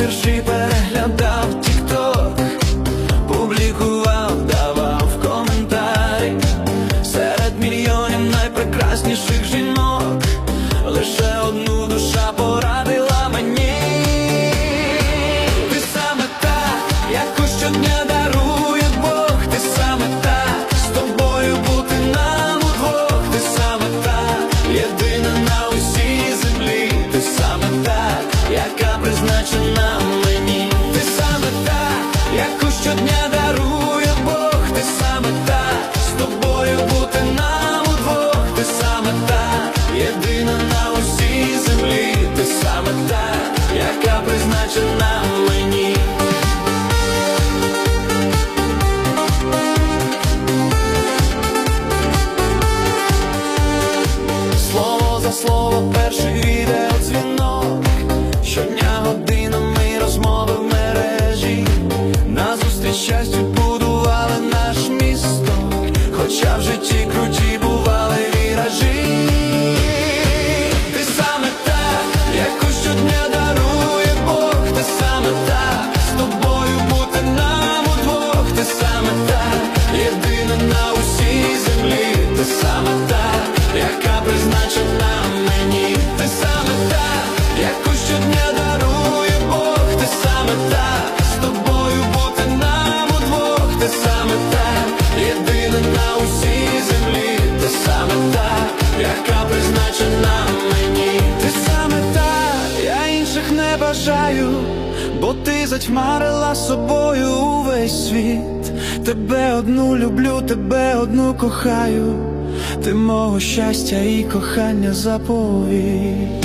вірші за слово перший. знаю, бо ти затьмарила собою увесь світ, тебе одну люблю, тебе одну кохаю, ти мого щастя і кохання заповідь.